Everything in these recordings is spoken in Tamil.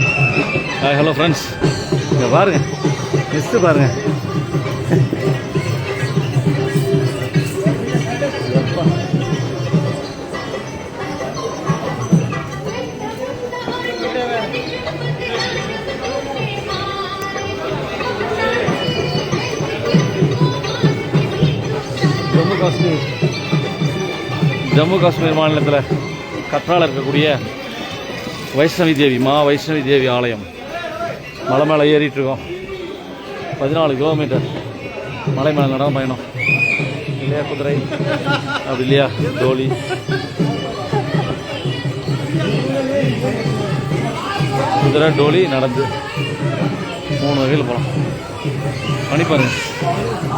ஹாய் ஹலோ ஃப்ரெண்ட்ஸ் இங்கே பாருங்க. மிஸ்ட்டு பாருங்க. ஜம்மு காஷ்மீர். ஜம்மு காஷ்மீர் மாநிலத்தில் கற்றால இருக்கக்கூடிய வைஷ்ணவி தேவி மா வைஷ்ணவி தேவி ஆலயம். மலை மேலே ஏறிட்டு இருக்கோம் பதினாலு கிலோமீட்டர் மலை மேலே நடன பயணம். இல்லையா குதிரை? அப்படி இல்லையா? தோழி. குதிரை டோலி நடந்து. மூணு வகையில் போகலாம் பனி பாருங்க.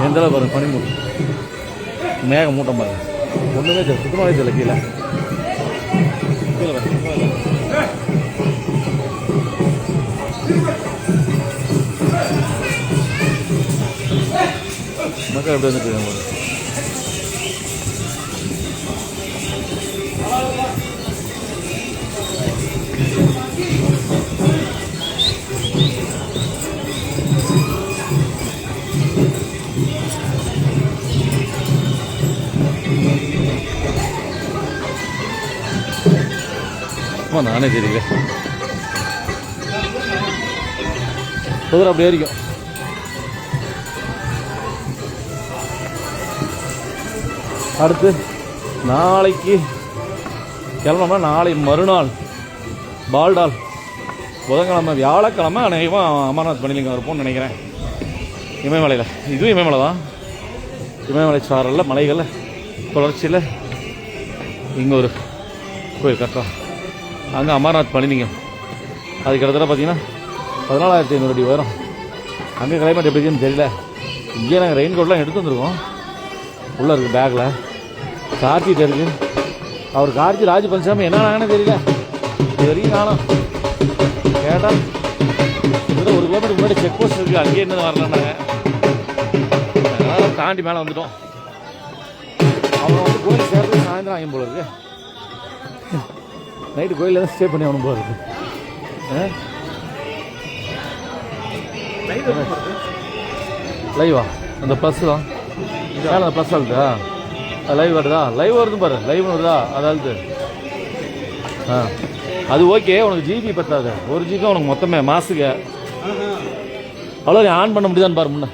எந்த அளவு பாருங்க பனி மூட்டம் மேக மூட்டம் பாருங்க. ஒன்றுமே தெரியல. சுத்தமாகவே தெரியல கீழே. கீழே பாருங்க. மக்கள் எப்படி வந்துட்டு இருக்காங்க பாருங்க. சும்மா நானே தெரியல குதிரை அப்படி ஏறிக்கும் அடுத்து நாளைக்கு கிளம்புனா நாளை மறுநாள் பால்டால் புதன்கிழமை வியாழக்கிழமை அநேகமாக அமர்நாத் பண்ணிலிங்கம் இருப்போம்னு நினைக்கிறேன். இமயமலையில். இதுவும் இமயமலை தான் இமயமலை சாரலில் மலைகளில் தொடர்ச்சியில் இங்கே ஒரு கோயில் கட்டுறோம். அங்கே அமர்நாத் பண்ணிலிங்கம் அது கிட்டத்தட்ட பார்த்தீங்கன்னா பதினாலாயிரத்தி ஐநூறு அடி வரும் அங்கே கிளைமேட் எப்படி இருக்குன்னு தெரியல. இங்கே நாங்கள் ரெயின் கோட்லாம் எடுத்து வந்திருக்கோம். உள்ளே இருக்குது பேக்கில் கார்த்திகிட்ட இருக்கு அவர் கார்த்தி ராஜ் பழனிசாமி என்ன ஆனாங்கன்னு தெரியல. இது வரைக்கும் காணும். கேட்டால் கிட்டத்தட்ட ஒரு கிலோமீட்டர் முன்னாடி செக் போஸ்ட் இருக்குது அங்கேயே என்ன வரலன்னாங்க. அதனால் தாண்டி மேலே வந்துட்டோம். அப்புறம் வந்து கோயில் சேர்த்து சாயந்தரம் ஆகும் போல இருக்கு. நைட்டு கோயிலில் தான் ஸ்டே பண்ணி ஆகணும் போல இருக்கு? லைவா அந்த ப்ளஸ் தான். மேலே அந்த ப்ளஸ் ஆகுதா லைவ் வருதா? லைவ் வருது பாரு. லைவ் வருதா? அதாவது ஆ. அது ஓகே உனக்கு ஜிபி பத்தாது. ஒரு ஜிபி உனக்கு மொத்தமே மாசுக்கு. அவ்வளோ நீ ஆன் பண்ண முடியுதான்னு பாரு முன்ன.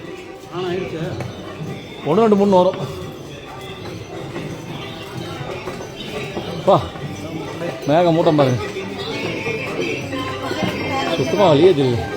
ஒன்று ரெண்டு மூணு வரும். பா. மேக மூட்டம் பாருங்க. சுத்தமாக வழியே தெரியுது.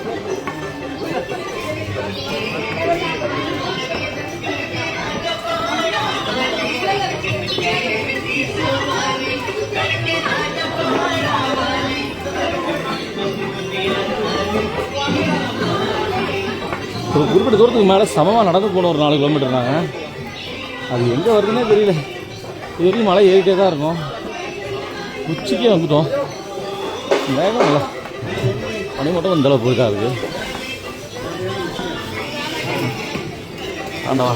கிலோமீட்டர் தூரத்துக்கு மேலே சமமாக நடந்து போகணும் ஒரு நாலு கிலோமீட்டர்னாங்க அது எங்கே வருதுன்னே தெரியல. இது வரைக்கும் மழை ஏறிட்டே தான் இருக்கும். உச்சிக்கே வந்துட்டோம். வேகம் இல்லை பனி மட்டும் இந்த அளவு போயிருக்கா இருக்கு ஆண்டவா.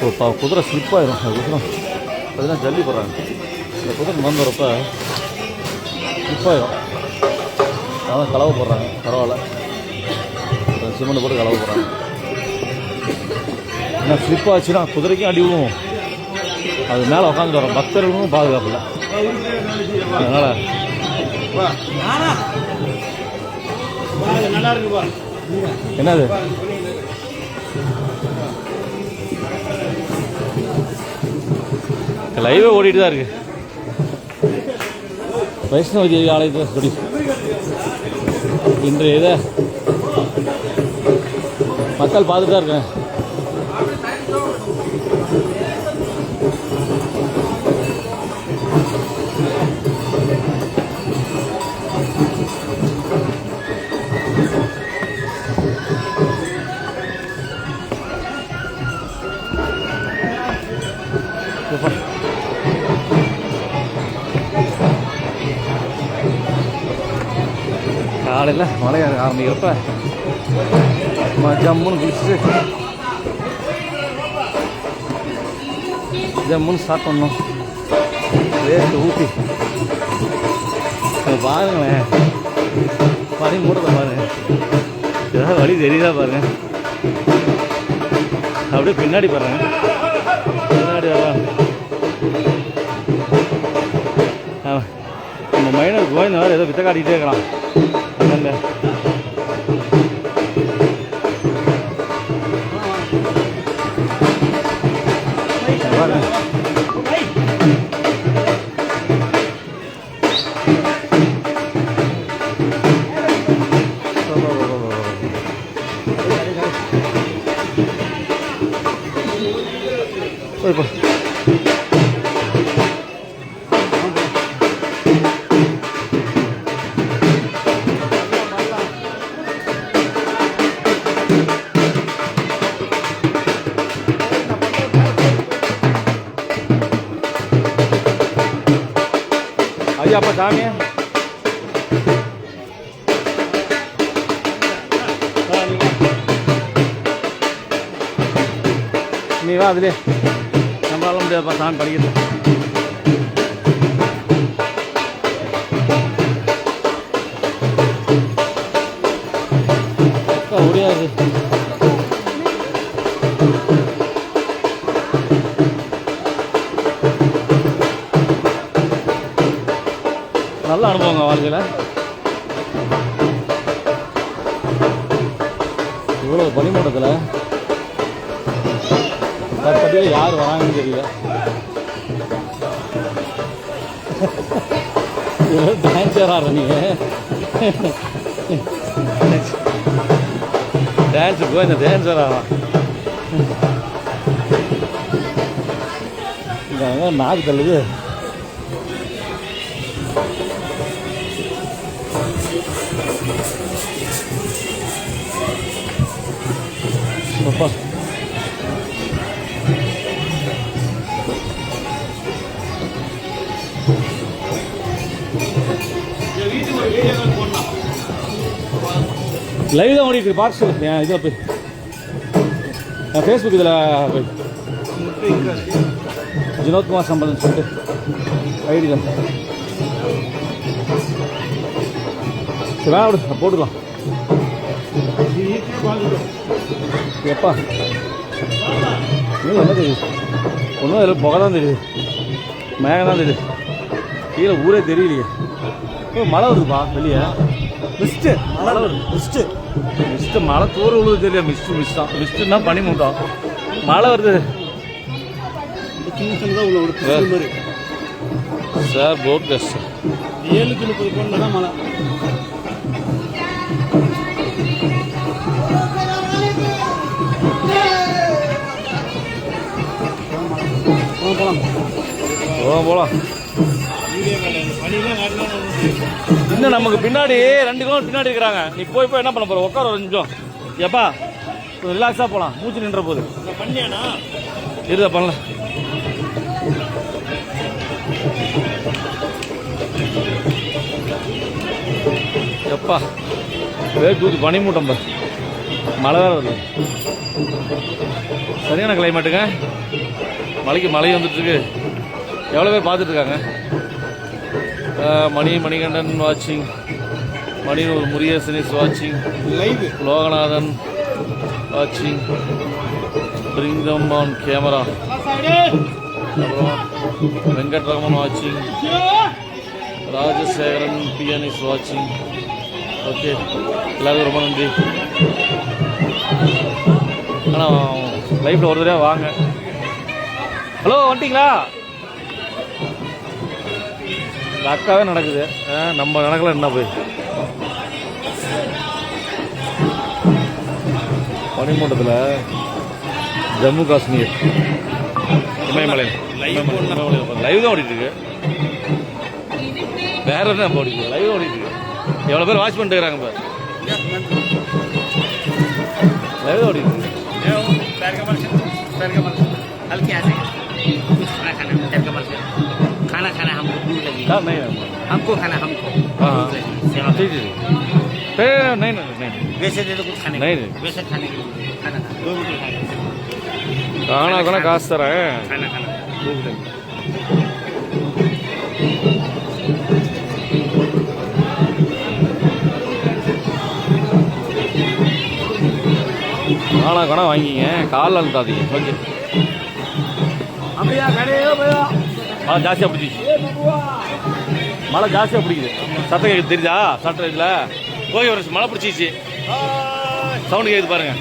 ஓ பா குதிரை ஸ்லிப் ஆயிரும். அது குதிரை பார்த்தீங்கன்னா ஜல்லி போடுறாங்க. இந்த குதிரை நடந்து வரப்ப ஸ்லிப் ஆயிரும். அதான் கலவை போடுறாங்க. பரவாயில்ல. சிமெண்ட் போட்டு கலவை போகிறாங்க ஏன்னா ஸ்லிப் ஆச்சுன்னா குதிரைக்கும் அடி விழுவும். அது மேலே உட்காந்துட்டு வரோம். பக்தர்களுக்கும் பாதுகாப்பு இல்லை. அதனால் என்னது? லைவே ஓடிட்டு தான் இருக்கு. வைஷ்ணவ தேவி ஆலயத்தில் சொல்லி. இன்றைய இதை மக்கள் பார்த்துட்டு தான் இருக்கேன். காலையில் மழை ஆரம்பிக்கிறப்ப ஜம்முன்னு குளிச்சுட்டு ஜம்முன்னு சாப்பிடணும் பண்ணோம் ஊட்டி பாருங்களேன் பனி மூடத்தை பாருங்க ஏதாவது வழி தெரியுதா பாருங்க அப்படியே பின்னாடி பாருங்க பின்னாடி வரலாம் நம்ம மைனர் கோவிந்த் வேறு ஏதோ வித்த காட்டிக்கிட்டே இருக்கிறான் என்ன ஐயாப்பா சாமி ஆ, நீ வா. நீ வா அதுலே நம்மளால முடியாதுப்பா சாமி படிக்கிறது நல்ல அனுபவங்க வாழ்க்கையில். இவ்வளோ பனிமூட்டத்தில் தற்பட்டியில் யார் வராங்கன்னு தெரியல. இவ்வளோ டான்ஸர் ஆடுற நீ டான்ஸுக்கு இந்த டான்ஸர் ஆகலாம் நாக்கு தள்ளுது. அப்பா லைவ் தான் ஓடிட்டு பார்க்க சொல்லு. என் இதில் போய். என் ஃபேஸ்புக் இதில் போய். வினோத்குமார் சம்பந்தம் சொல்லிட்டு. ஐடி தான். சரி விடு போட்டுக்கலாம். எப்பா? என்ன தெரியுது ஒன்றும் அதில் புகை தான் தெரியுது. மேகம் தான் தெரியுது. கீழே ஊரே தெரியலையே. ஓ மழை வருதுப்பா வெளியே. மிஸ்ட்டு மழை வருது மிஸ்ட்டு மிஸ்ட்டு மழை தூர விழுது தெரியல மிஸ்ட்டு மிஸ் தான். மிஸ்ட்டுன்னா பனி மூட்டம் மழை வருது. சார் போட் டெஸ்ட் ஏழுக்கு முப்பது தான் மழை. போகலாம் போகலாம் இன்னும் நமக்கு பின்னாடி ரெண்டு கிலோ பின்னாடி இருக்கிறாங்க. நீ போய் போய் என்ன பண்ண போற? உட்கார ஒரு நிமிஷம். எப்பா ரிலாக்ஸாக போகலாம் மூச்சு நின்ற போது. இருத இருதா பண்ணல எப்பா வேறு தூக்கி பனிமூட்டம் பாரு. மழை வேற வருது. சரியான கிளைமேட்டுங்க மலைக்கு மழை வந்துட்டு இருக்கு. எவ்வளோ பேர் அஹ், மணி மணிகண்டன் வாட்சிங் மணி இஸ் வாட்சிங் லைவ் லோகநாதன் வாட்சிங் bring them on camera Venkatraman வாட்சிங் ராஜசேகரன் பிஎன் இஸ் வாட்சிங் ஓகே எல்லாருக்கும் ரொம்ப நன்றி. ஆனால் லைஃப்பில் ஒரு தடவை வாங்க. ஹலோ வந்துட்டீங்களா? இந்த அக்காவே நடக்குது. ஆ, நம்ம நடக்கல என்ன போய்? பனிமூட்டத்தில் ஜம்மு காஷ்மீர். இமயமலை லைவ் தான் ஓடிட்டு இருக்கு. வேற என்ன ஓடிட்டு லைவ் ஓடிட்டு இருக்கு. எவ்வளோ பேர் வாட்ச் பண்ணிட்டு இருக்கிறாங்க இப்போ? லைவ் ஓடிட்டு இருக்கு. हाँ, नहीं नहीं हमको खाना हमको हाँ, भूख लगी सेवा ठीक है ए, नहीं नहीं नहीं वैसे दे दो कुछ खाने नहीं, को। नहीं। वैसे खाने के लिए खाना खाना दो रोटी खाने खाना खाना काश तरह है खाना खाना भूख लगी காணா காணா வாங்கிங்க காலில் அழுத்தாதீங்க ஓகே அப்படியா கடையோ போயா மழை ஜாஸ்தியாக பிடிச்சிச்சு மழை ஜாஸ்தியாக பிடிக்குது. சத்தம் கேட்குது தெரியுதா? சட்டம் இதில் ஓகே ஒரு மழை பிடிச்சிச்சு சவுண்டு கேட்குது பாருங்க.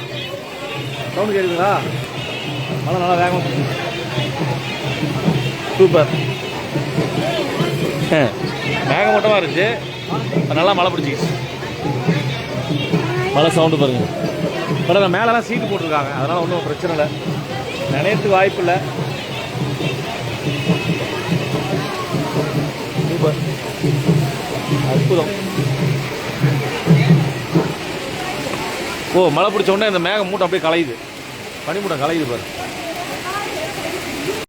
சவுண்டு கேட்குதுங்களா மழை நல்லா வேகமாக பிடிச்சிச்சு சூப்பர் மேகமூட்டமாக இருந்துச்சு. அது நல்லா மழை பிடிச்சிச்சு மழை சவுண்டு பாருங்க. பட் மேலெல்லாம் சீட்டு போட்டிருக்காங்க. அதனால் ஒன்றும் பிரச்சனை இல்லை. நினையத்துக்கு வாய்ப்பு இல்லை. சூப்பர் அற்புதம். ஓ மழை பிடிச்ச உடனே இந்த மேகம் மூட்டம் அப்படியே கலையுது. பனிமூட்டம் கலையுது பாரு.